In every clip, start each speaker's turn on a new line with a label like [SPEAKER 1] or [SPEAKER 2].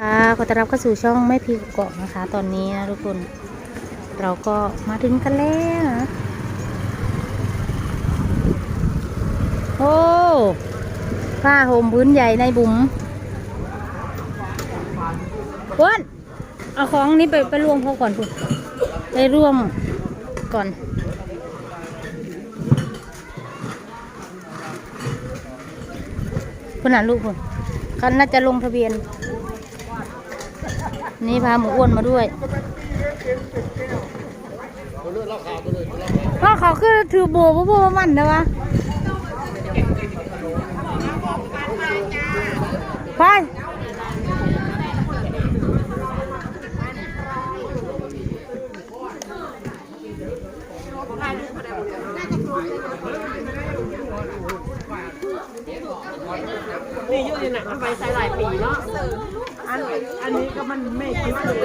[SPEAKER 1] ค่ะขอต้อนรับเข้าสู่ช่องแม่พีกเกาะนะคะ ตอนนี้นะทุกคน เราก็มาถึงกันแล้วโอ้ผ้าห่มพื้นใหญ่ในบุ๋มอ้วนเอาของนี้ไปไปรวมเขาก่อนคุณไปร่วมก่อน คุณอ่านลูกคุณเขาน่าจะลงทะเบียน นี่พาหมูอ้วนมาด้วยพ่อเขาคือถือโบว์โบว์มันนะวะไป
[SPEAKER 2] นี่เยอะเลยนะทำไมใช้หลายปีเนาะ อันอันนี้ก็มันไม่คิดเลย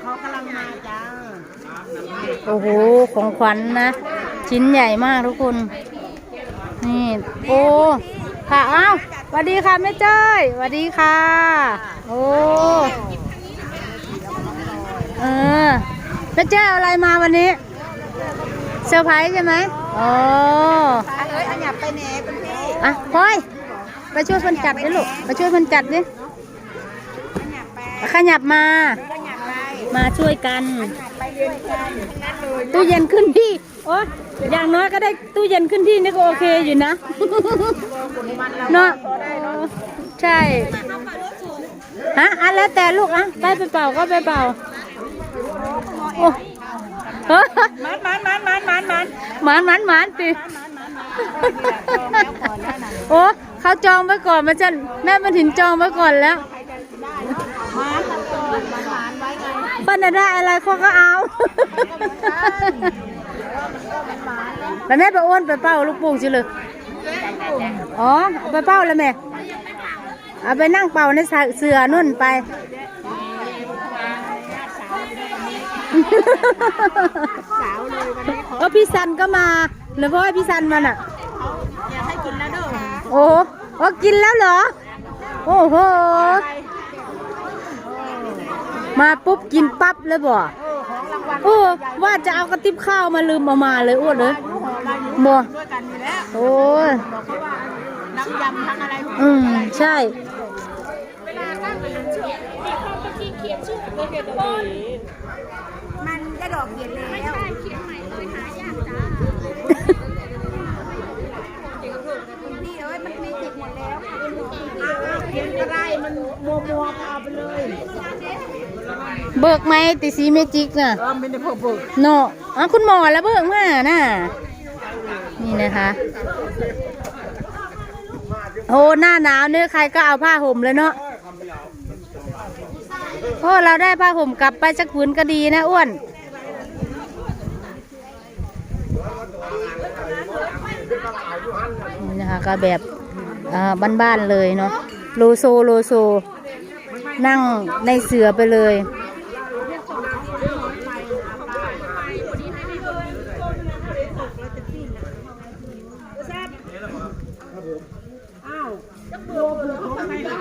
[SPEAKER 2] เขากำลังมาจ้า
[SPEAKER 1] โอ้โห ของขวัญนะ ชิ้นใหญ่มากทุกคน นี่ โอ้ ค่ะ อ้าวสวัสดีค่ะแม่เจ้ยสวัสดีค่ะ โอ้ เออแม่เจ้ยเอาอะไรมาวันนี้ เซอร์ไพรส์ใช่ไหมอ๋อ
[SPEAKER 2] เอ้ยอันหยับไปเน่เป็นพี่
[SPEAKER 1] อะพลอย ไปช่วยคนจัดดิลูกไปช่วยคนจัดดิ
[SPEAKER 2] อันหยับไป
[SPEAKER 1] ขยับมา
[SPEAKER 2] ก็หยับไป
[SPEAKER 1] มาช่วยกัน
[SPEAKER 2] ไปเรียนกันทั้งนั้นเลย
[SPEAKER 1] ตู้เย็นขึ้นที่ โอ้ยอย่างน้อยก็ได้ตู้เย็นขึ้นที่นี่ก็โอเคอยู่นะเนาะใช่ฮะอันแล้วแต่ลูกอะไปไปเป่าก็ไปเป่าโอ้เฮ้ย
[SPEAKER 2] มันมันมันมันมันมัน
[SPEAKER 1] หมานหมานหมานติโอ้ เขาจองไว้ก่อนมาจันแม่มาถึงจองไว้ก่อนแล้ว
[SPEAKER 2] มันมันก่อนมันมันไว้ไง
[SPEAKER 1] ป้าน่ะได้อะไรเขาก็เอาแล้วแม่ไปอ้วนไปเป้าลูกโป่งสิเลยอ๋อเอาไปเป้าแล้วแม่เอาไปนั่งเป่าในเสือนุ่นไป
[SPEAKER 2] สาวเลยวันนี้
[SPEAKER 1] ก็พี่ซันก็มาหรือเพราะว่าพี่ซันมันอะ
[SPEAKER 2] อยากให้กินแล้วเด้อ
[SPEAKER 1] โอ้ โอ้กินแล้วเหรอ โอ้โห มาปุ๊บกินปั๊บเลยบ่
[SPEAKER 2] องรางวัล
[SPEAKER 1] โอ้ว่าจะเอากระติบข้าวมาลืมเอามาเลยอ้วนเลย
[SPEAKER 2] ห่อเราอยู่
[SPEAKER 1] บ่
[SPEAKER 2] ด้วยกันอยู่แล้ว
[SPEAKER 1] โอ้ย
[SPEAKER 2] อกเขาว่าน้ำยำทั้งอะไร
[SPEAKER 1] อืมใช่
[SPEAKER 2] มันจะดอกเขียนแล้วไม่ใช่เขียนใหม่เลยหายากจ้าพี่เอ้ยมันมีติดหมดแล้วเขียน ก็ได้มันมัวมัวๆเอาไปเลย
[SPEAKER 1] เบิกไหมติสีเมจิกน่ะ
[SPEAKER 2] เออไม่ได้พอเบิก
[SPEAKER 1] เนาะอะคุณหมอแล้วเบิกมาน่ะ นี่นะคะ โอ้ หน้าหนาวเนี่ยใครก็เอาผ้าห่มเลยเนาะ โอ้ เราได้ผ้าห่มกลับไปสักผืนก็ดีนะอ้วน นี่นะคะก็แบบอ่าบ้านๆเลยเนาะ โลโซโลโซ นั่งในเสือไปเลย
[SPEAKER 2] อ้าวจะเบิกเบิกของไปไหน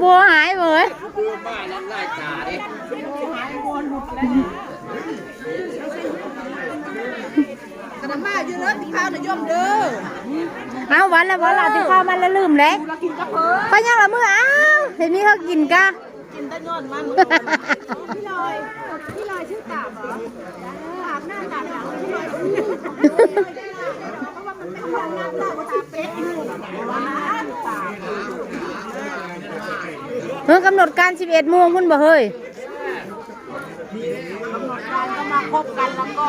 [SPEAKER 1] บัวหายเว้ย
[SPEAKER 2] กระมา อยู่แล้วที่ข้าวน่ะย่อมเด้อ
[SPEAKER 1] เอาวันละวันละที่ข้าวมันแล้วลืมเลย
[SPEAKER 2] เรากินกระเพาะ
[SPEAKER 1] เขายังละมืออ้าวเห็นมีเขากินกะ
[SPEAKER 2] กินแต่นอนมันพี่ลอยพี่ลอยชื่อกาบเหรอตาบหน้าตาบหลังพี่ลอยเพราะว่ามันเป็นของหน้าตาตาเป๊ะอยู่ว่าตา
[SPEAKER 1] เพิ่งกำหนดการ 11โมงพุ่นบ่เฮ้ย
[SPEAKER 2] กำหนดการก็มาคบกันแล้วก็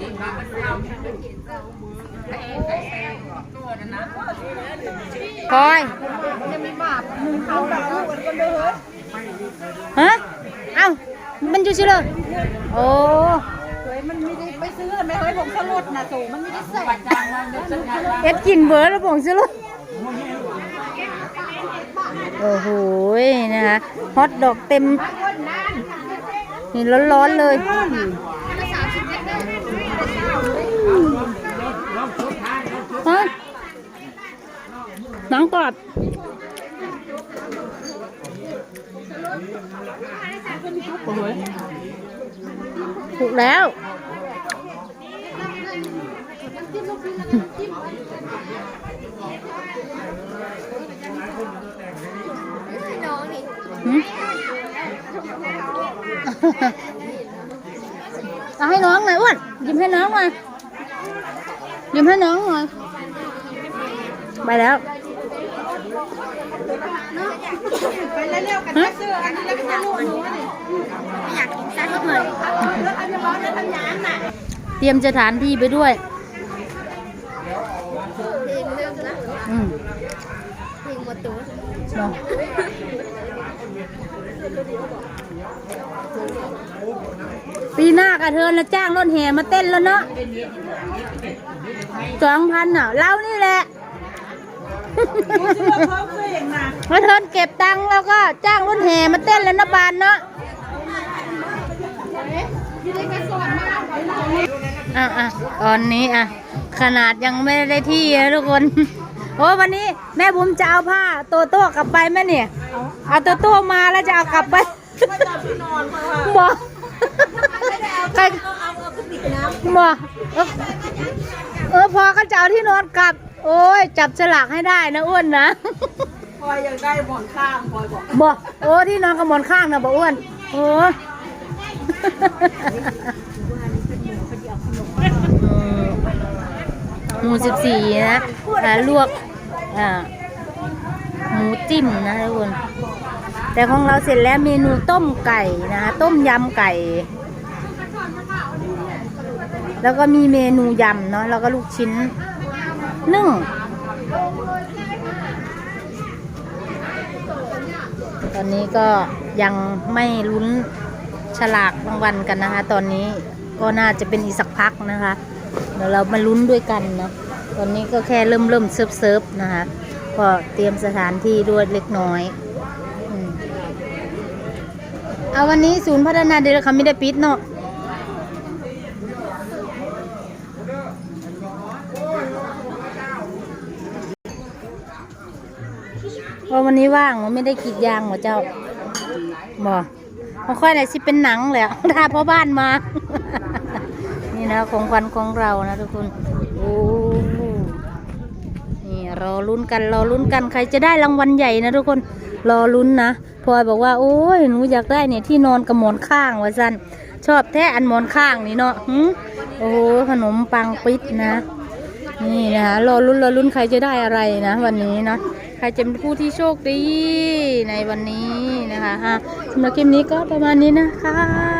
[SPEAKER 2] กันก็เด้อ
[SPEAKER 1] ฮะเอ้ามันอยู่ชิเลยโอ้
[SPEAKER 2] เฮ้ยมันไม่ได้ไปซื้อไม่เฮ้ยผมสลดนะสูมันไม่ได้ใส่
[SPEAKER 1] เอ็ดกินเบอร์แล้วผงชิเลยโอ้โหนะคะฮอตดอกเต็มนี่ร้อนๆเลยฮะ หนังกอบถูกแล้วเอาให้น้องหน่อยอ้วนยิ้มให้น้องหน่อยยิ้มให้น้องหน่อยไปแล้ว
[SPEAKER 2] ไปเร็วๆกันซื้ออันนี้แล้วก็จะลูกหนูนี่อยากกินซะทุกคนแล้วอันจะร้อนแล้วทำยานน่ะ
[SPEAKER 1] เตรียมสถานที่ไปด้วยอืม
[SPEAKER 2] เพลงมดตัว
[SPEAKER 1] ปีหน้ากระเทินแล้วจ้างรถแห่มาเต้นแล้วเนาะสองพันอะเรานี่แหละ
[SPEAKER 2] มเองนะ
[SPEAKER 1] กระเทินเก็บตังค์แล้วก็จ้างรถแห่มาเต้นแล้วนะบานเนาะอะอะตอนนี้อะ ขนาดยังไม่ได้ที่นะทุกคน โอ้วันนี้แม่บุ๋มจะเอาผ้าโตโต้กลับไปไหมเนี่ย เอาโตโต้มาแล้วจะเอากลับไป
[SPEAKER 2] พอนเพราะว่า
[SPEAKER 1] บอกใครบอกเออเออพอก็จะเอาที่นอนกลับ โอ้ย จับฉลากให้ได้นะอ้วนนะ
[SPEAKER 2] พลอยยังได้หมอนข้างพลอยบอก
[SPEAKER 1] บอกโอ้ที่นอนกับหมอนข้างนะบอกอ้วนโอ้หมูสิบสี่นะอ่าลวกอ่าหมูจิ้มนะทุกคนแต่ของเราเสร็จแล้วเมนูต้มไก่นะคะต้มยำไก่ แล้วก็มีเมนูยำเนาะแล้วก็ลูกชิ้น นึ่ง ตอนนี้ก็ยังไม่ลุ้นฉลากรางวัลกันนะคะ ตอนนี้ก็น่าจะเป็นอีกสักพักนะคะ เดี๋ยวเรามาลุ้นด้วยกันเนาะตอนนี้ก็แค่เริ่มเริ่มเซิร์ฟเซิร์ฟนะคะก็เตรียมสถานที่ด้วยเล็กน้อยอเอาวันนี้ศูนย์พัฒนาเด็กเขาไม่ได้ปิดเนาะ เพราะวันนี้ว่างมันไม่ได้กรีดยางหมอเจ้าบ่มาค่อยไหนสิเป็นหนังแหละถ้าพ่อบ้านมา นี่นะของวัญของเรานะทุกคนโอ้นี่รอลุ้นกันรอลุ้นกันใครจะได้รางวัลใหญ่นะทุกคนรอลุ้นนะพลอยบอกว่าโอ้ยหนูอยากได้เนี่ยที่นอนกับหมอนข้างว่าสั้นชอบแท้อันหมอนข้างนี่เนาะโอ้โหขนมปังปิดนะ นี่นะคะรอลุ้นรอลุ้นใครจะได้อะไรนะ วันนี้นะ ใครจะเป็นผู้ที่โชคดีในวันนี้นะคะฮะสำหรับคลิปนี้ก็ประมาณนี้นะคะ